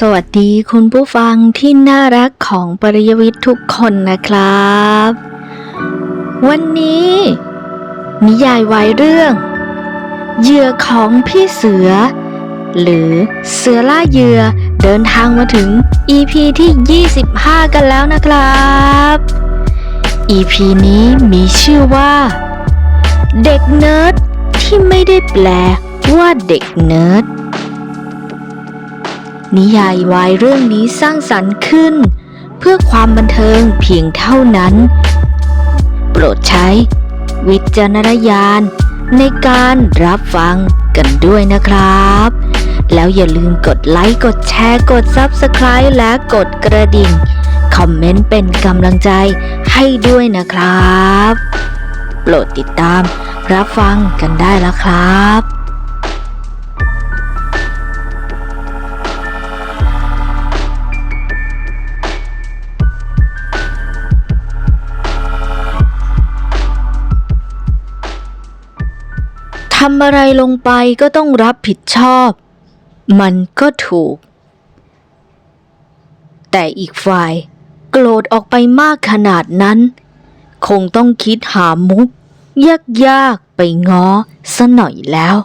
สวัสดีคุณผู้ฟังที่น่ารักของปริยวิทย์ทุกคนนะครับ วันนี้ นิยายวายเรื่อง เหยื่อของพี่เสือ หรือเสือล่าเหยื่อเดินทางมาถึง EP ที่ 25 กันแล้วนะครับ EP นี้มีชื่อว่า เด็กเนิร์ดที่ไม่ได้แปลว่าเด็กเนิร์ด นิยายวายเรื่องนี้สร้างสรรค์ขึ้น เพื่อความบันเทิงเพียงเท่านั้น โปรดใช้ วิจารณญาณในการรับฟังกันด้วยนะครับ แล้วอย่าลืมกดไลค์กดแชร์กด Subscribe และกดกระดิ่ง คอมเมนต์เป็นกำลังใจให้ด้วยนะครับ โปรดติดตามรับฟังกันได้แล้วครับำอะไรลงไปก็ต้องรับผิดชอบ มันก็ถูก แต่อีกฝ่ายโกรธออกไปมากขนาดนั้น คงต้องคิดหามุกยากๆไปง้อซะหน่อยแล้ว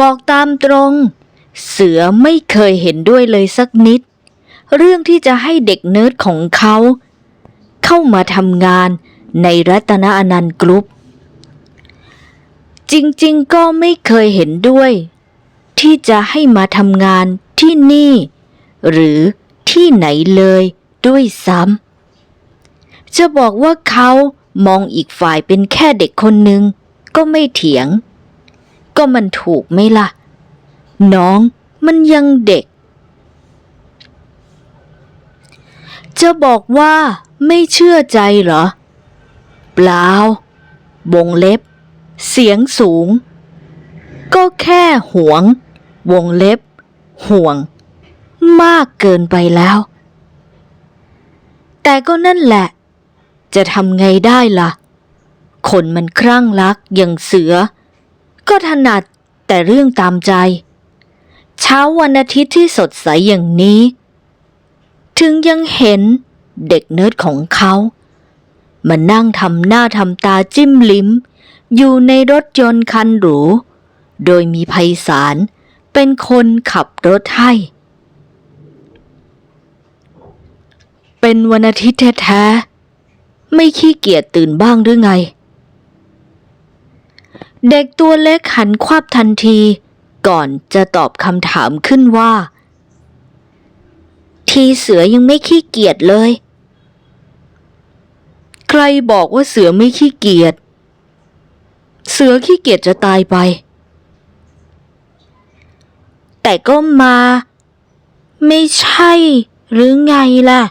บอกตามตรง เสือไม่เคยเห็นด้วยเลยสักนิด เรื่องที่จะให้เด็กเนิร์ดของเขา เข้ามาทำงาน ในรัตนอนันต์กรุ๊ป จริงๆ ก็ไม่เคยเห็นด้วย ที่จะให้มาทำงานที่นี่ หรือที่ไหนเลยด้วยซ้ำจะบอกว่าเขามองอีกฝ่ายเป็นแค่เด็กคนหนึ่งก็ไม่เถียง ก็มันถูกไหมล่ะ น้องมันยังเด็ก จะบอกว่าไม่เชื่อใจเหรอ เปล่าวงเล็บ เสียงสูง ก็แค่หวง วงเล็บ ห่วง มากเกินไปแล้ว แต่ก็นั่นแหละ จะทำไงได้ล่ะ คนมันครั่งรักอย่างเสือ ก็ถนัดแต่เรื่องตามใจ เช้าวันอาทิตย์ที่สดใสอย่างนี้ ถึงยังเห็นเด็กเนิร์ดของเขา มานั่งทำหน้าทำตาจิ้มลิ้ม อยู่ในรถยนต์คันหรู โดยมีไพศาลเป็นคนขับรถให้ เป็นวันอาทิตย์แท้ๆ ไม่ขี้เกียจตื่นบ้างหรือไง เด็กตัวเล็กหันควับทันทีก่อนจะตอบคำถามขึ้นว่า ทีเสือยังไม่ขี้เกียจเลย ใครบอกว่าเสือไม่ขี้เกียจ เสือขี้เกียจจะตายไป แต่ก็มา ไม่ใช่หรือไงล่ะ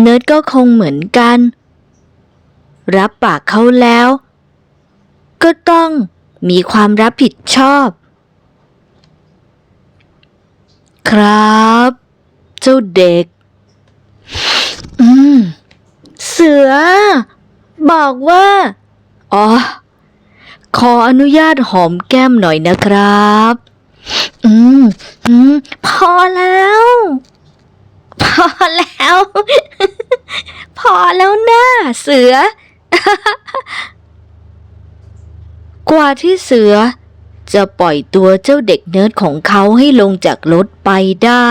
เนิร์ดก็คงเหมือนกัน รับปากเขาแล้ว ก็ต้องมีความรับผิดชอบ ครับ เจ้าเด็ก อืม เสือ บอกว่า อ๋อ ขออนุญาตหอมแก้มหน่อยนะครับ อืม อืม พอแล้ว พอแล้ว พอแล้วนะเสือ กว่าที่เสือจะปล่อยตัวเจ้าเด็กเนิร์ดของเขาให้ลงจากรถไปได้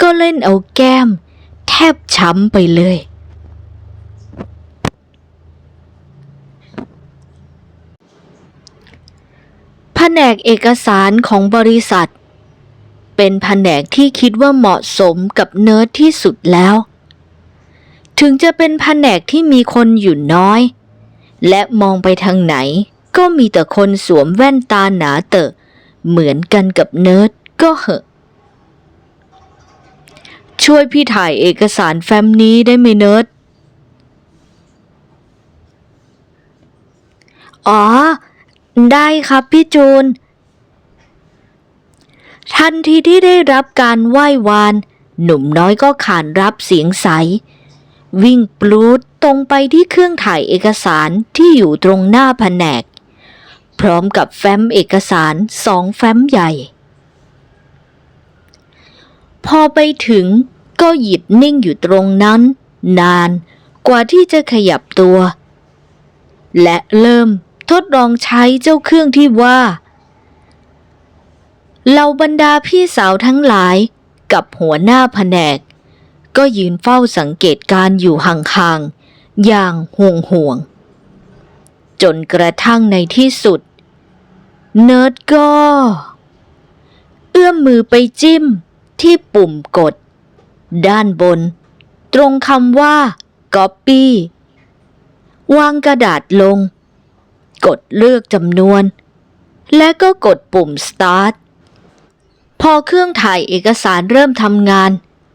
ก็เล่นเอาแก้ม แทบช้ำไปเลย แผนกเอกสารของบริษัท เป็นแผนกที่คิดว่าเหมาะสมกับเนิร์ดที่สุดแล้ว ถึงจะเป็นแผนกที่มีคนอยู่น้อย และมองไปทางไหนก็มีแต่คนสวมแว่นตาหนาเตอะ เหมือนกันกับเนิร์ดก็เหอะ ช่วยพี่ถ่ายเอกสารแฟ้มนี้ได้ไหมเนิร์ด อ๋อ ได้ครับพี่จูน ทันทีที่ได้รับการไหว้วาน หนุ่มน้อยก็ขานรับเสียงใส วิ่งปลูดตรงไปที่เครื่องถ่ายเอกสารที่อยู่ตรงหน้าแผนก พร้อมกับแฟ้มเอกสารสองแฟ้มใหญ่ พอไปถึงก็หยิบนิ่งอยู่ตรงนั้น นานกว่าที่จะขยับตัว และเริ่มทดลองใช้เจ้าเครื่องที่ว่าเหล่าบรรดาพี่สาวทั้งหลายกับหัวหน้าแผนก ก็ยืนเฝ้าสังเกตการ์อยู่ห่างๆอย่างห่วงห่วง จนกระทั่งในที่สุด เนิร์ดก็ เอื้อมมือไปจิ้ม ที่ปุ่มกด ด้านบน ตรงคำว่า Copy วางกระดาษลง กดเลือกจำนวน และก็กดปุ่ม Start พอเครื่องถ่ายเอกสารเริ่มทำงาน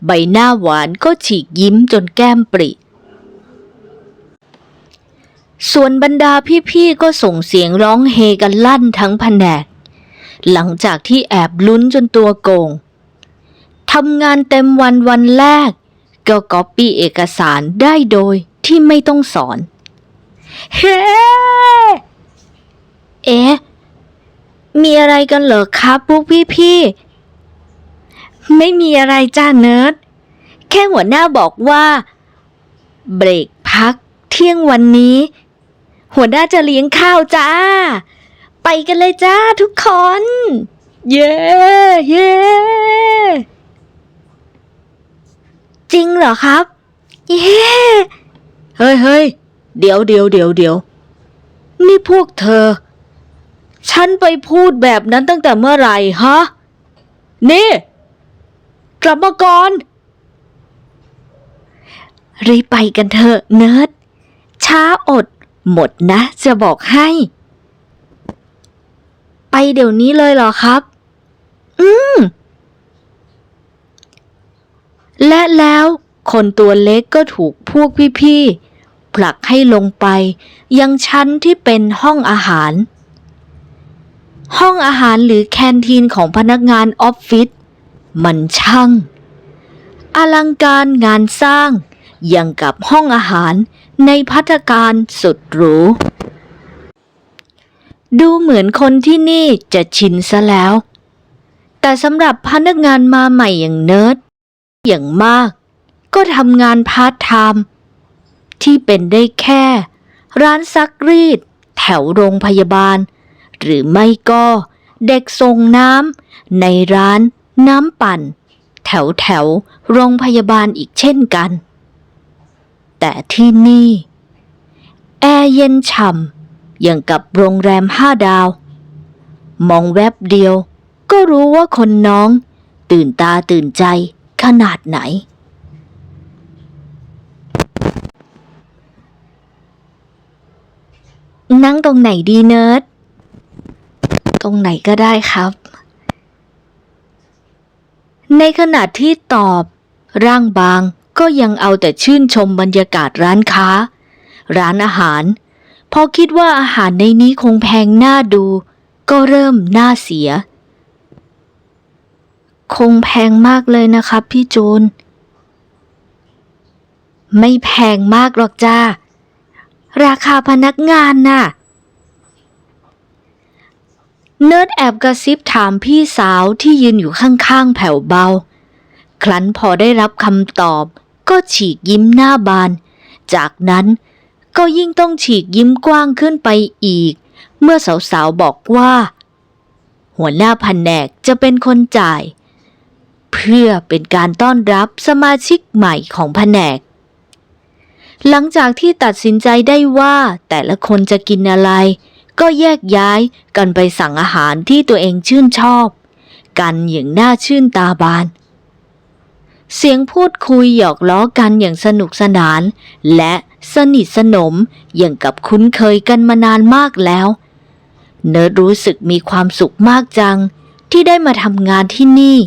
ใบหน้าหวานก็ฉีกยิ้มจนแก้มปริ ส่วนบรรดาพี่ๆก็ส่งเสียงร้องเฮกันลั่นทั้งแผนก หลังจากที่แอบลุ้นจนตัวโกงำงานเต็มวันวันแรก ก็ก๊อปปี้เอกสารได้โดยที่ไม่ต้องสอน เฮ้ เอ๊ะ มีอะไรกันเหรอครับพวกพี่ๆไม่มีอะไรจ้าเนิร์ด แค่หัวหน้าบอกว่า เบรกพักเที่ยงวันนี้ หัวหน้าจะเลี้ยงข้าวจ้า ไปกันเลยจ้าทุกคน เย้ เย้ จริงเหรอครับ เย้เฮ้ยเฮ้ยเดี๋ยวเดี๋ยวเดี๋ยวเดี๋ยวนี่พวกเธอ ฉันไปพูดแบบนั้นตั้งแต่เมื่อไหร่ฮะ นี่ กลับมาก่อน รีบไปกันเถอะเนิร์ด ช้าอด หมดนะ จะบอกให้ ไปเดี๋ยวนี้เลยเหรอครับ อืม และแล้วคนตัวเล็กก็ถูกพวกพี่ๆ ผลักให้ลงไป ยังชั้นที่เป็นห้องอาหาร ห้องอาหารหรือแคนทีนของพนักงานออฟฟิศมันช่าง อลังการงานสร้างอย่างกับห้องอาหารในพัตตาการสุดหรู ดูเหมือนคนที่นี่จะชินซะแล้ว แต่สำหรับพนักงานมาใหม่อย่างเนิร์ด อย่างมาก ก็ทำงานพาร์ทไทม์ที่เป็นได้แค่ ร้านซักรีด แถวโรงพยาบาล หรือไม่ก็เด็กส่งน้ำในร้านน้ำปั่น แถวแถวโรงพยาบาลอีกเช่นกัน แต่ที่นี่ แอร์เย็นฉ่ำอย่างกับโรงแรมห้าดาว มองแวบเดียวก็รู้ว่าคนน้อง ตื่นตาตื่นใจ ขนาดไหน นั่งตรงไหนดีเนิร์ด ตรงไหนก็ได้ครับ ในขณะที่ตอบ ร่างบางก็ยังเอาแต่ชื่นชมบรรยากาศร้านค้า ร้านอาหาร พอคิดว่าอาหารในนี้คงแพงน่าดู ก็เริ่มน่าเสีย คงแพงมากเลยนะครับพี่จูน ไม่แพงมากหรอกจ้า ราคาพนักงานน่ะ เนิร์ดแอบกระซิบถามพี่สาวที่ยืนอยู่ข้างๆแผ่วเบา ครั้นพอได้รับคำตอบ ก็ฉีกยิ้มหน้าบาน จากนั้นก็ยิ่งต้องฉีกยิ้มกว้างขึ้นไปอีก เมื่อสาวๆบอกว่า หัวหน้าแผนกจะเป็นคนจ่าย เพื่อเป็นการต้อนรับสมาชิกใหม่ของแผนก หลังจากที่ตัดสินใจได้ว่าแต่ละคนจะกินอะไร ก็แยกย้ายกันไปสั่งอาหารที่ตัวเองชื่นชอบ กันอย่างน่าชื่นตาบาน เสียงพูดคุยหยอกล้อกันอย่างสนุกสนาน และสนิทสนมอย่างกับคุ้นเคยกันมานานมากแล้ว เนิร์ดรู้สึกมีความสุขมากจังที่ได้มาทำงานที่นี่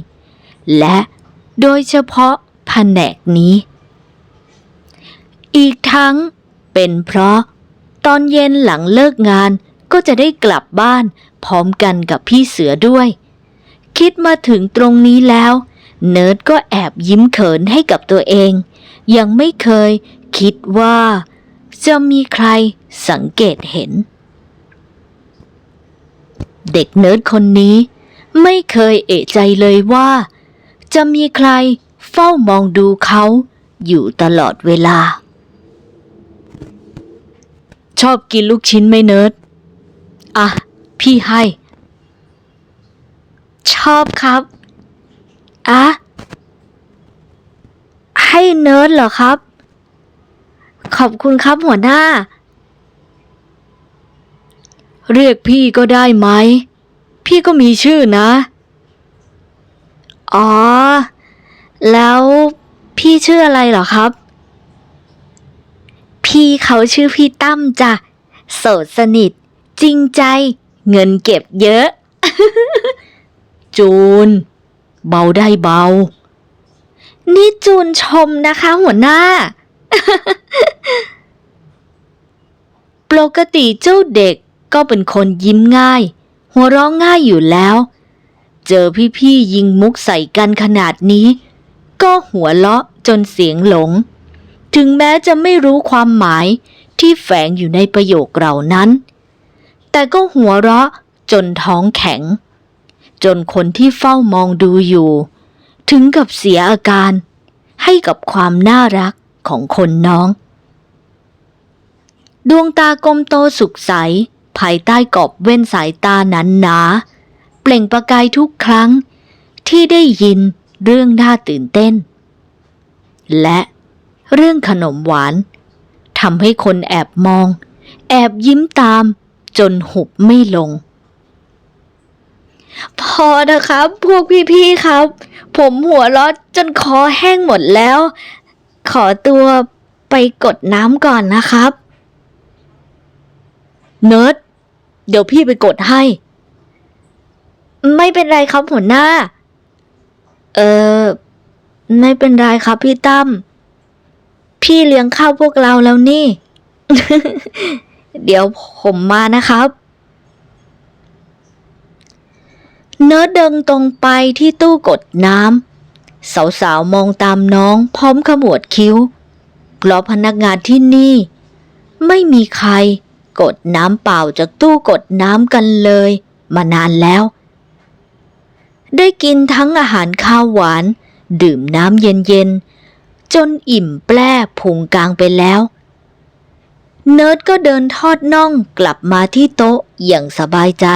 และโดยเฉพาะแผนกนี้ อีกทั้งเป็นเพราะตอนเย็นหลังเลิกงานก็จะได้กลับบ้านพร้อมกันกับพี่เสือด้วย คิดมาถึงตรงนี้แล้ว เนิร์ดก็แอบยิ้มเขินให้กับตัวเอง ยังไม่เคยคิดว่า จะมีใครสังเกตเห็น เด็กเนิร์ดคนนี้ ไม่เคยเอะใจเลยว่า จะมีใครเฝ้ามองดูเขาอยู่ตลอดเวลา ชอบกินลูกชิ้นไหมเนิร์ด อะ พี่ให้ ชอบครับ อะ ให้เนิร์ดเหรอครับ ขอบคุณครับหัวหน้า เรียกพี่ก็ได้ไหม พี่ก็มีชื่อนะ อ๋อ แล้วพี่ชื่ออะไรเหรอครับ พี่เขาชื่อพี่ตั้มจ้ะ โสดสนิท จริงใจ เงินเก็บเยอะ จูน เบาได้เบา นี่จูนชมนะคะ หัวหน้า ปกติเจ้าเด็กก็เป็นคนยิ้มง่าย หัวเราะง่ายอยู่แล้ว เจอพี่ๆยิงมุกใส่กันขนาดนี้ ก็หัวเราะจนเสียงหลง ถึงแม้จะไม่รู้ความหมายที่แฝงอยู่ในประโยคเหล่านั้น แต่ก็หัวเราะจนท้องแข็ง จนคนที่เฝ้ามองดูอยู่ ถึงกับเสียอาการให้กับความน่ารักของคนน้อง ดวงตากลมโตสุขใส ภายใต้กรอบเว้นสายตาหนันหนา เปล่งประกายทุกครั้ง ที่ได้ยินเรื่องน่าตื่นเต้น และเรื่องขนมหวานทำให้คนแอบมอง แอบยิ้มตามจนหุบไม่ลง พอนะครับ พวกพี่ๆครับ ผมหัวเร้อจนคอแห้งหมดแล้ว ขอตัวไปกดน้ำก่อนนะครับ เนิร์ด เดี๋ยวพี่ไปกดให้ ไม่เป็นไรครับหัวหน้า เออ ไม่เป็นไรครับพี่ตั้ม พี่เลี้ยงข้าวพวกเราแล้วนี่ เดี๋ยวผมมานะครับ เนิร์ดเดินตรงไปที่ตู้กดน้ำ สาวๆ มองตามน้องพร้อมขมวดคิ้วเพราะพนักงานที่นี่ ไม่มีใครกดน้ำเปล่าจากตู้กดน้ำกันเลย มานานแล้ว ได้กินทั้งอาหารข้าวหวาน ดื่มน้ำเย็นๆ จนอิ่มแปร่พุงกลางไปแล้ว เนิร์ดก็เดินทอดน่องกลับมาที่โต๊ะอย่างสบายใจ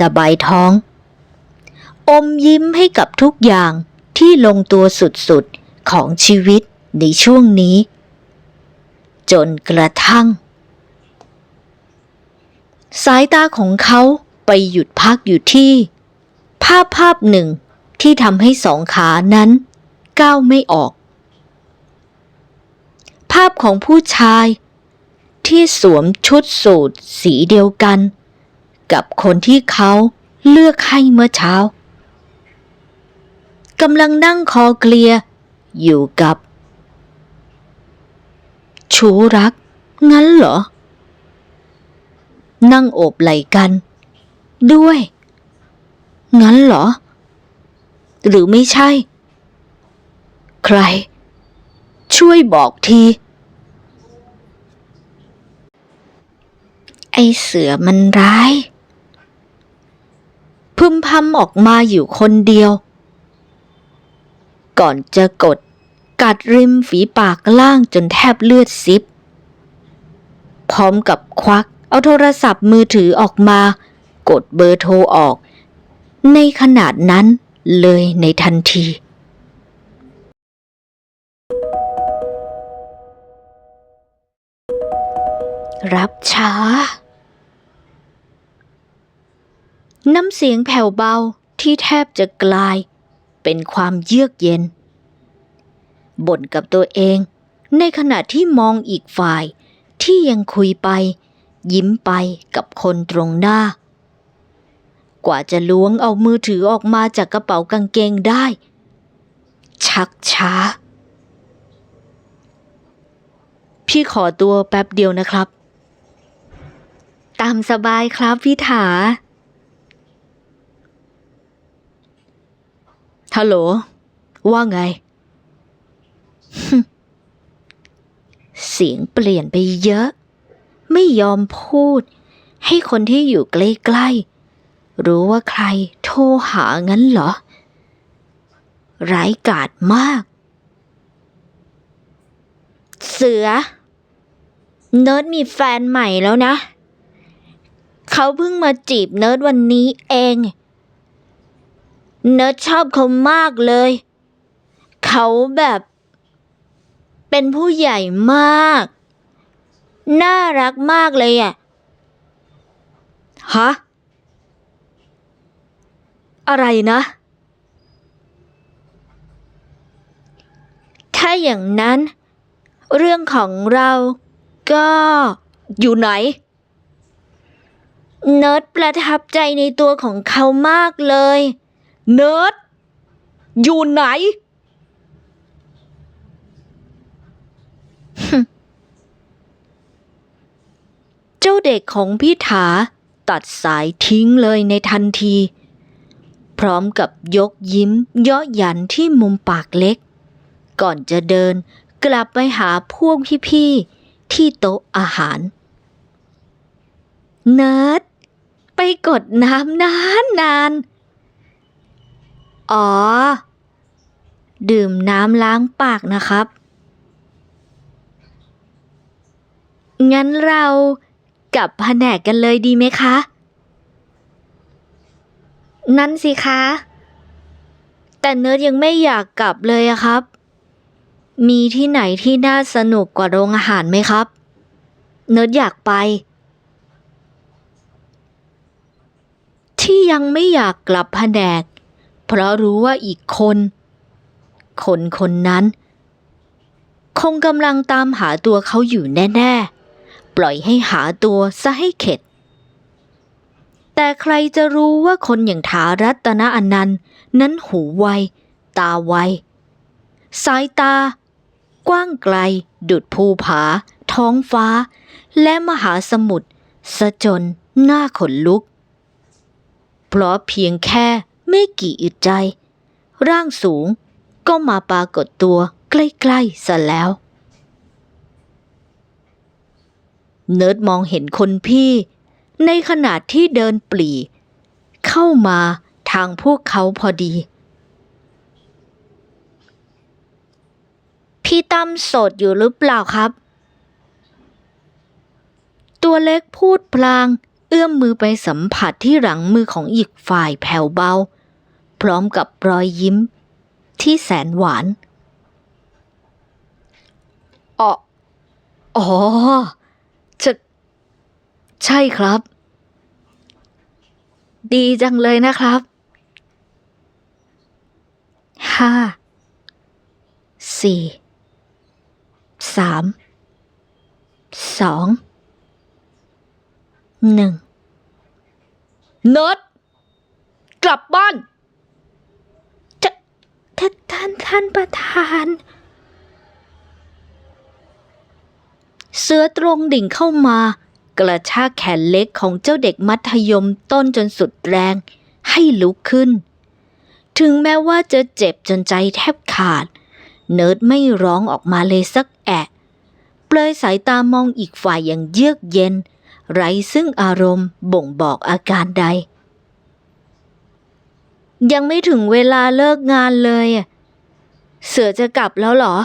สบายท้อง อมยิ้มให้กับทุกอย่างที่ลงตัวสุดๆ ของชีวิตในช่วงนี้ จนกระทั่ง สายตาของเขาไปหยุดพักอยู่ที่าพภาพหนึ่งที่ทำให้สองขานั้นก้าวไม่ออก ภาพของผู้ชายที่สวมชุดสูทสีเดียวกัน กับคนที่เขาเลือกให้เมื่อเช้ากำลังนั่งคอเคลีย อยู่กับ ชูรัก งั้นเหรอ นั่งโอบไหล่กัน ด้วย งั้นเหรอ หรือไม่ใช่ ใคร ช่วยบอกที ไอเสือมันร้าย พึมพำออกมาอยู่คนเดียว ก่อนจะกดกัดริมฝีปากล่างจนแทบเลือดซิบ พร้อมกับควักเอาโทรศัพท์มือถือออกมา กดเบอร์โทรออก ในขนาดนั้นเลยในทันที รับช้า น้ำเสียงแผ่วเบาที่แทบจะกลาย เป็นความเยือกเย็น บ่นกับตัวเอง ในขณะที่มองอีกฝ่ายที่ยังคุยไป ยิ้มไปกับคนตรงหน้า กว่าจะล้วงเอามือถือออกมาจากกระเป๋ากางเกงได้ ชักช้า พี่ขอตัวแป๊บเดียวนะครับ ตามสบายครับพี่ถาฮัลโหล ว่าไง เสียงเปลี่ยนไปเยอะ ไม่ยอมพูด ให้คนที่อยู่ใกล้ รู้ว่าใครโทรหางั้นเหรอ ร้ายกาจมาก เสือ เนิร์ดมีแฟนใหม่แล้วนะ เขาเพิ่งมาจีบเนิร์ดวันนี้เอง เนิร์ดชอบเขามากเลย เขาแบบ เป็นผู้ใหญ่มาก น่ารักมากเลยอะฮะ อะไรนะ ถ้าอย่างนั้น เรื่องของเราก็อยู่ไหน เนิร์ดประทับใจในตัวของเขามากเลย เนิร์ดอยู่ไหน เจ้าเด็กของพี่ถาตัดสายทิ้งเลยในทันที พร้อมกับยกยิ้มเยาะหยันที่มุมปากเล็ก ก่อนจะเดินกลับไปหาพวกพี่ๆที่โต๊ะอาหารเนิร์ดไปกดน้ำนานนาน อ๋อ ดื่มน้ำล้างปากนะครับ งั้นเรากลับแผนกกันเลยดีไหมคะ นั่นสิคะ แต่เนิร์ดยังไม่อยากกลับเลยอะครับ มีที่ไหนที่น่าสนุกกว่าโรงอาหารไหมครับ เนิร์ดอยากไป ที่ยังไม่อยากกลับแผนก เพราะรู้ว่าอีกคน คนคนนั้น คงกำลังตามหาตัวเขาอยู่แน่ ๆ ปล่อยให้หาตัวซะให้เข็ด แต่ใครจะรู้ว่าคนอย่างถารัตนอนันต์ นั้นหูไว ตาไว สายตา กว้างไกล ดุดภูผา ท้องฟ้า และมหาสมุทรสะจนหน้าขนลุก เพราะเพียงแค่ไม่กี่อึดใจ ร่างสูงก็มาปรากฏตัวใกล้ๆซะแล้ว เนิร์ดมองเห็นคนพี่ ในขณะที่เดินปลีเข้ามาทางพวกเขาพอดี พี่ตั้มโสดอยู่หรือเปล่าครับ ตัวเล็กพูดพลาง เอื้อมมือไปสัมผัสที่หลังมือของอีกฝ่ายแผ่วเบา พร้อมกับรอยยิ้ม ที่แสนหวานอ๋อ ใช่ครับ ดีจังเลยนะครับห้าสี่สามสองหนึ่งเนิร์ดกลับบ้านจะท่านท่านท่านประธาน เสือตรงดิ่งเข้ามา กระชากแขนเล็กของเจ้าเด็กมัธยมต้นจนสุดแรงให้ลุกขึ้น ถึงแม้ว่าจะเจ็บจนใจแทบขาด เนิร์ดไม่ร้องออกมาเลยสักแอะเปลยสายตามองอีกฝ่ายอย่างเยือกเย็น ไร้ซึ่งอารมณ์บ่งบอกอาการใด ยังไม่ถึงเวลาเลิกงานเลย เสือจะกลับแล้วเหรอ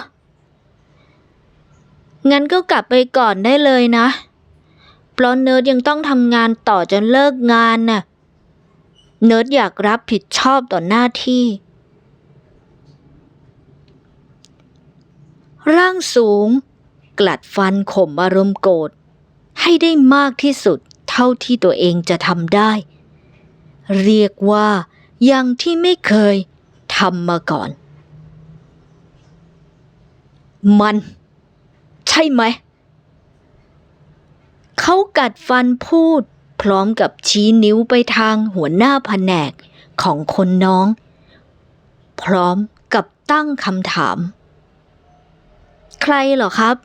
งั้นก็กลับไปก่อนได้เลยนะ เพราะเนิร์ดยังต้องทำงานต่อจนเลิกงานน่ะ เนิร์ดอยากรับผิดชอบต่อหน้าที่ ร่างสูง กลัดฟันข่มอารมณ์โกรธให้ได้มากที่สุดเท่าที่ตัวเองจะทำได้ เรียกว่ายังที่ไม่เคยทำมาก่อน มัน ใช่ไหม เขากัดฟันพูด พร้อมกับชี้นิ้วไปทางหัวหน้าแผนกของคนน้อง พร้อมกับตั้งคำถาม ใครเหรอครับ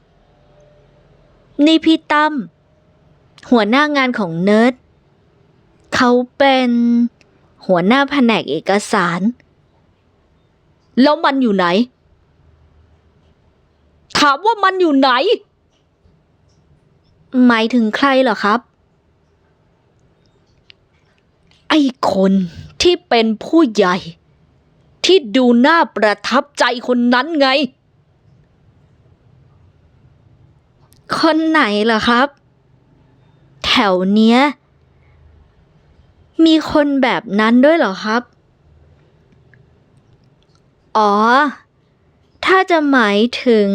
นี่พี่ตั้มหัวหน้างานของเนิร์ดเขาเป็นหัวหน้าแผนกเอกสาร แล้วมันอยู่ไหน ถามว่ามันอยู่ไหน หมายถึงใครเหรอครับ ไอ้คนที่เป็นผู้ใหญ่ ที่ดูน่าประทับใจคนนั้นไง คนไหนล่ะครับ แถวเนี้ย มีคนแบบนั้นด้วยเหรอครับ อ๋อ ถ้าจะหมายถึง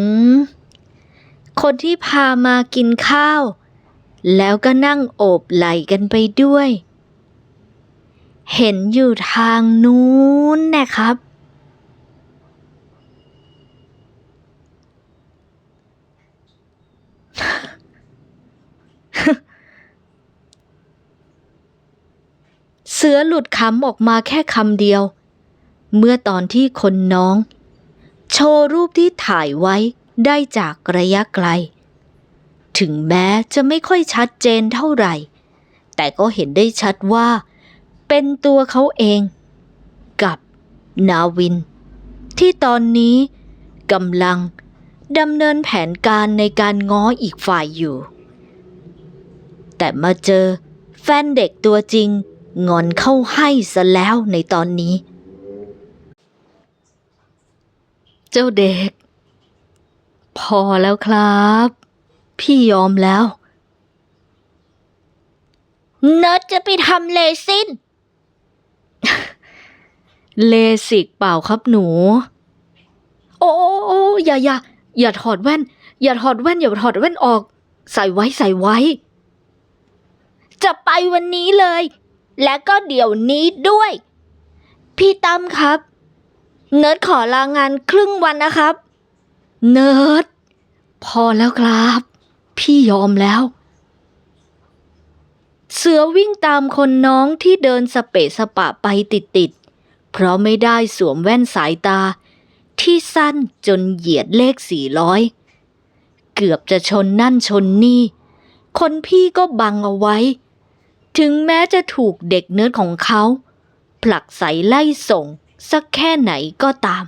คนที่พามากินข้าว แล้วก็นั่งโอบไหล่กันไปด้วย เห็นอยู่ทางนู้นนะครับ เสือหลุดคำออกมาแค่คำเดียว เมื่อตอนที่คนน้อง โชว์รูปที่ถ่ายไว้ ได้จากระยะไกล ถึงแม้จะไม่ค่อยชัดเจนเท่าไหร่ แต่ก็เห็นได้ชัดว่า เป็นตัวเขาเอง กับนาวิน ที่ตอนนี้กำลังดำเนินแผนการในการง้ออีกฝ่ายอยู่ แต่มาเจอแฟนเด็กตัวจริงงอนเข้าให้ซะแล้วในตอนนี้ เจ้าเด็ก พอแล้วครับ พี่ยอมแล้วเนิร์ดจะไปทำเลซิน เลสิกเปล่าครับหนูโอ้โอ้โอ้อย่าอย่าอย่าถอดแว่น อย่าถอดแว่น อย่าถอดแว่นออก ใส่ไว้ใส่ไว้ จะไปวันนี้เลย และก็เดี๋ยวนี้ด้วย พี่ตั้มครับ เนิร์ดขอลางานครึ่งวันนะครับ เนิร์ด พอแล้วครับ พี่ยอมแล้ว เสือวิ่งตามคนน้องที่เดินสเปะสปะไปติดๆ เพราะไม่ได้สวมแว่นสายตา ที่สั้นจนเหยียดเลขสี่ร้อยเกือบจะชนนั่นชนนี่ คนพี่ก็บังเอาไว้ ถึงแม้จะถูกเด็กเนิร์ดของเขา ผลักใสไล่ส่งสักแค่ไหนก็ตาม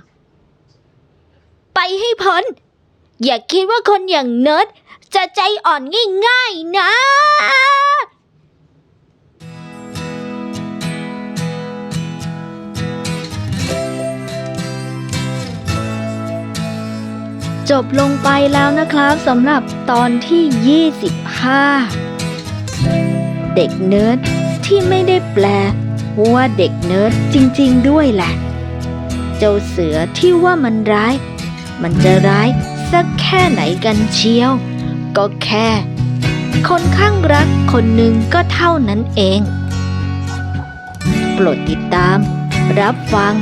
ไปให้พ้น อย่าคิดว่าคนอย่างเนิร์ดจะใจอ่อนง่ายๆนะจบลงไปแล้วนะครับสำหรับตอนที่ 25 เด็กเนิร์ดที่ไม่ได้แปลว่าเด็กเนิร์ดจริง ๆ ด้วยแหละ เจ้าเสือที่ว่ามันร้าย มันจะร้ายสักแค่ไหนกันเชียว ก็แค่ คนข้างรักคนหนึ่งก็เท่านั้นเอง โปรดติดตาม รับฟัง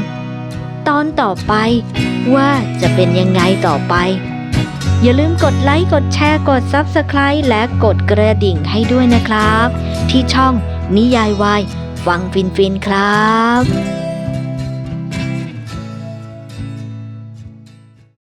ตอนต่อไปว่าจะเป็นยังไงต่อไป อย่าลืมกดไลค์ กดแชร์ กด Subscribe และกดกระดิ่งให้ด้วยนะครับ ที่ช่องนิยายวายฟังฟินฟินๆครับ